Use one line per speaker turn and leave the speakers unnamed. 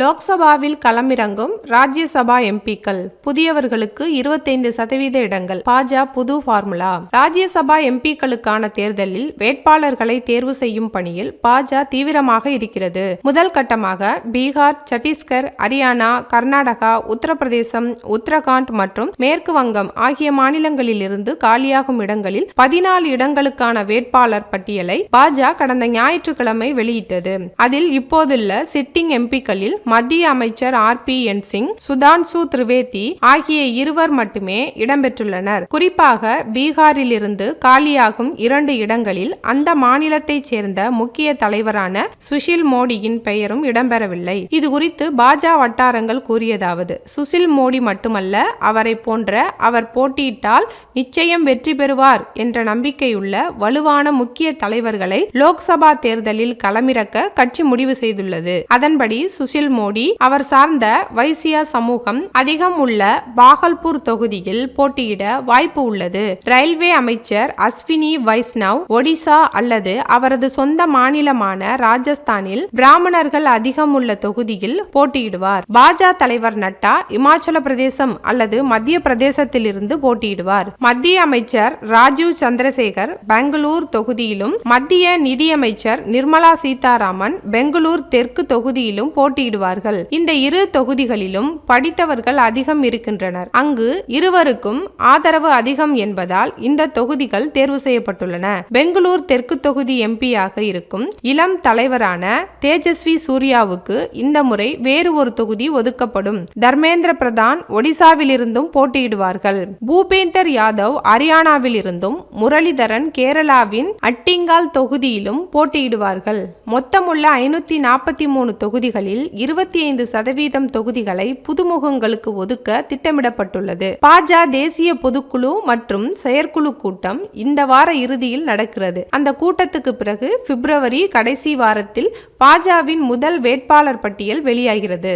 லோக்சபாவில் களமிறங்கும் ராஜ்யசபா எம்பிக்கள் புதியவர்களுக்கு இருபத்தைந்து சதவீத இடங்கள் பாஜ புது ஃபார்முலா. ராஜ்யசபா எம்பிக்களுக்கான தேர்தலில் வேட்பாளர்களை தேர்வு செய்யும் பணியில் பாஜ தீவிரமாக இருக்கிறது. முதல் கட்டமாக பீகார் சத்தீஸ்கர் ஹரியானா கர்நாடகா உத்தரப்பிரதேசம் உத்தரகாண்ட் மற்றும் மேற்கு வங்கம் ஆகிய மாநிலங்களிலிருந்து காலியாகும் இடங்களில் பதினாலு இடங்களுக்கான வேட்பாளர் பட்டியலை பாஜ கடந்த ஞாயிற்றுக்கிழமை வெளியிட்டது. அதில் இப்போதுள்ள சிட்டிங் எம்பிக்களில் மத்திய அமைச்சர் R. P. N Singh Sudhanshu Trivedi ஆகிய இருவர் மட்டுமே இடம்பெற்றுள்ளனர். குறிப்பாக பீகாரிலிருந்து காலியாகும் இரண்டு இடங்களில் அந்த மாநிலத்தைச் சேர்ந்த முக்கிய தலைவரான சுஷில் மோடியின் பெயரும் இடம்பெறவில்லை. இது குறித்து பாஜ வட்டாரங்கள் கூறியதாவது சுஷில் மோடி மட்டுமல்ல அவரை போன்ற அவர் போட்டியிட்டால் நிச்சயம் வெற்றி பெறுவார் என்ற நம்பிக்கையுள்ள வலுவான முக்கிய தலைவர்களை லோக்சபா தேர்தலில் களமிறக்க கட்சி முடிவு செய்துள்ளது. அதன்படி சுஷில் மோடி அவர் சார்ந்த வைசியா சமூகம் அதிகம் உள்ள பாகல்பூர் தொகுதியில் போட்டியிட வாய்ப்பு உள்ளது. ரயில்வே அமைச்சர் அஸ்வினி வைஷ்ணவ் ஒடிசா அல்லது அவரது சொந்த மாநிலமான ராஜஸ்தானில் பிராமணர்கள் அதிகம் உள்ள தொகுதியில் போட்டியிடுவார். பாஜக தலைவர் நட்டா இமாச்சல பிரதேசம் அல்லது மத்திய பிரதேசத்திலிருந்து போட்டியிடுவார். மத்திய அமைச்சர் ராஜீவ் சந்திரசேகர் பெங்களூர் தொகுதியிலும் மத்திய நிதியமைச்சர் நிர்மலா சீதாராமன் பெங்களூர் தெற்கு தொகுதியிலும் போட்டியிடுவார்கள் இந்த இரு தொகுதிகளிலும் படித்தவர்கள் அதிகம் இருக்கின்றனர். அங்கு இருவருக்கும் ஆதரவு அதிகம் என்பதால் இந்த தொகுதிகள் தேர்வு செய்யப்பட்டுள்ளன. பெங்களூர் தெற்கு தொகுதி எம்பியாக இருக்கும் இளம் தலைவரான தேஜஸ்வி சூர்யாவுக்கு இந்த முறை வேறு ஒரு தொகுதி ஒதுக்கப்படும். தர்மேந்திர பிரதான் ஒடிசாவிலிருந்தும் போட்டியிடுவார்கள். பூபேந்தர் யாதவ் ஹரியானாவிலிருந்தும் முரளிதரன் கேரளாவின் அட்டிங்கால் தொகுதியிலும் போட்டியிடுவார்கள். மொத்தமுள்ள ஐநூத்தி நாற்பத்தி மூணு தொகுதிகளில் இருபத்தி ஐந்து சதவீதம் தொகுதிகளை புதுமுகங்களுக்கு ஒதுக்க திட்டமிடப்பட்டுள்ளது. பாஜ தேசிய பொதுக்குழு மற்றும் செயற்குழு கூட்டம் இந்த வார இறுதியில் நடக்கிறது. அந்த கூட்டத்துக்கு பிறகு பிப்ரவரி கடைசி வாரத்தில் பாஜவின் முதல் வேட்பாளர் பட்டியல் வெளியாகிறது.